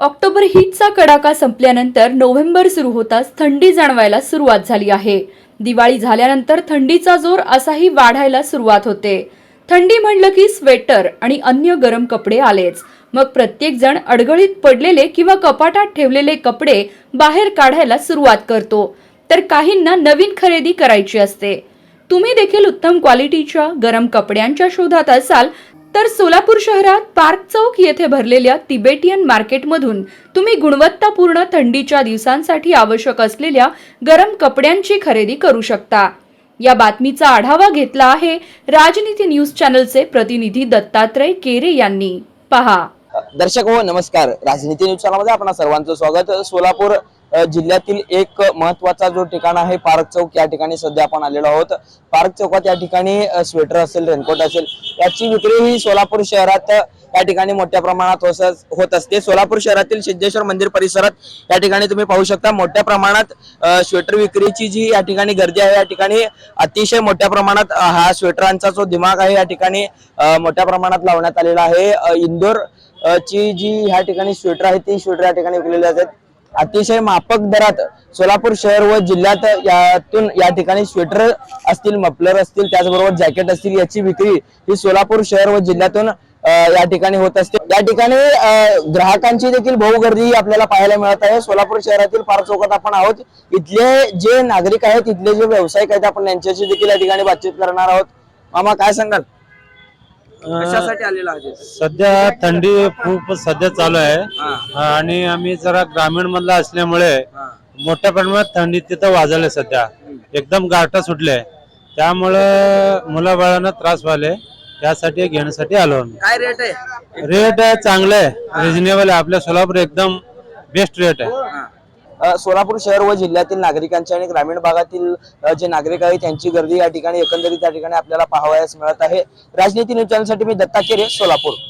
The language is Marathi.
ऑक्टोबर हीटचा कडाका संपल्यानंतर नोव्हेंबर सुरू होताच थंडी जाणवायला सुरुवात झाली आहे. दिवाळी झाल्यानंतर थंडीचा जोर असाही वाढायला सुरुवात होते. थंडी म्हणलं की स्वेटर आणि अन्य गरम कपडे आलेच. मग प्रत्येक जण अडगळीत पडलेले किंवा कपाटात ठेवलेले कपडे बाहेर काढायला सुरुवात करतो. तर काहींना नवीन खरेदी करायची असते. तुम्ही देखील उत्तम क्वालिटीच्या गरम कपड्यांच्या शोधात असाल तर सोलापूर शहरात पार्क चौक येथे भरलेल्या तिबेटियन मार्केटमधून तुम्ही गुणवत्तापूर्ण थंडीच्या दिवसांसाठी आवश्यक असलेल्या गरम कपड्यांची खरेदी करू शकता. या बातमीचा आढावा घेतला आहे राजनीती न्यूज चॅनलचे प्रतिनिधी दत्तात्रय केरे यांनी. पहा. दर्शक हो नमस्कार. राजनीती न्यूज चॅनलमध्ये आपण सर्वांचं स्वागत. सोलापूर जिल्ह्यातील एक महत्त्वाचा जो ठिकाण आहे पार्क चौक या ठिकाणी सध्या आपण आलेलो आहोत. पार्क चौकात या ठिकाणी स्वेटर असेल रेनकोट असेल याची विक्री ही सोलापूर शहरात या ठिकाणी मोठ्या प्रमाणात होत असते. सोलापूर शहरातील सिद्धेश्वर मंदिर परिसरात या ठिकाणी तुम्ही पाहू शकता मोठ्या प्रमाणात स्वेटर विक्रीची जी या ठिकाणी गर्दी आहे या ठिकाणी अतिशय मोठ्या प्रमाणात हा स्वेटरांचा जो दिमाग आहे या ठिकाणी मोठ्या प्रमाणात लावण्यात आलेला आहे. इंदोर ची जी ह्या ठिकाणी स्वेटर आहे ती स्वेटर या ठिकाणी विकलेली जातात. अतिशय माफक दरात सोलापूर शहर व जिल्ह्यात यातून या ठिकाणी स्वेटर असतील मफलर असतील त्याचबरोबर जॅकेट असतील याची विक्री ही सोलापूर शहर व जिल्ह्यातून या ठिकाणी होत असते. या ठिकाणी ग्राहकांची देखील बहु गर्दी आपल्याला पाहायला मिळत आहे. सोलापूर शहरातील फार चौकात आपण आहोत. इथले जे नागरिक आहेत इथले जे व्यावसायिक आहेत आपण यांच्याशी देखील या ठिकाणी बातचीत करणार आहोत. मामा काय सांगाल? कशासाठी आलेला आहे सध्या थंडी खूप सध्या चालू आहे. आणि आम्ही जरा ग्रामीण मधला असल्यामुळे. मोठ्या प्रमाणात थंडी तिथं वाजवले सध्या. एकदम गारठा सुटले. त्यामुळं मुलाबाळांना त्रास व्हायले. त्यासाठी घेण्यासाठी आलो आम्ही. काय रेट आहे? रेट चांगले आहे. रिजनेबल आहे. आपल्या सोलापूर एकदम बेस्ट रेट आहे. सोलापूर शहर व जिल्ह्यातील नागरिकांची आणि ग्रामीण भागातील जे नागरिक आहेत त्यांची गर्दी या ठिकाणी एकंदरीत या ठिकाणी आपल्याला पाहावयास मिळत आहे. राजनीती न्यूज चॅनलसाठी मी दत्ता केरे सोलापूर.